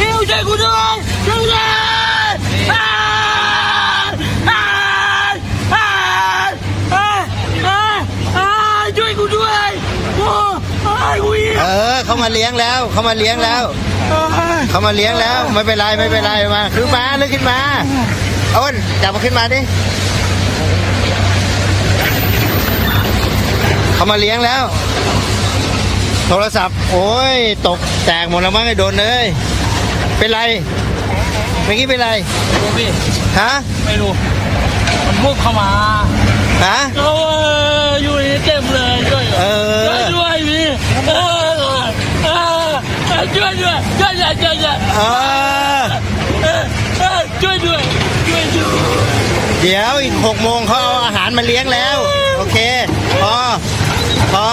ฮิวช่วยกูด้วยช่วยกูด้วยช่วยกูด้วยโอ้ยกูหิวเออเขามาเลี้ยงแล้วเขามาเลี้ยงแล้วเขามาเลี้ยงแล้วไม่เป็นไรไม่เป็นไรมาขึ้นมาลึกขึ้นมาอ้นจับมาขึ้นมาดิเขามาเลี้ยงแล้ว โทรศัพท์ โอ้ย ตกแตกหมดแล้วมั้งไอ้โดนเลย เป็นไรเมื่อกี้เป็นไรดูพี่ฮะ ไม่รู้ มันพุ่งเข้ามาฮะโอ้ยอยู่ในเต็มเลยช่วยเออช่วยด้วยพี่เออเออช่วยด้วยช่วยด้วยช่วยด้วยเออ เออเออช่วยด้วยช่วยด้วยเดี๋ยวอีกหกโมงเขาเอาอาหารมาเลี้ยงแล้ว โอเค พอ พอ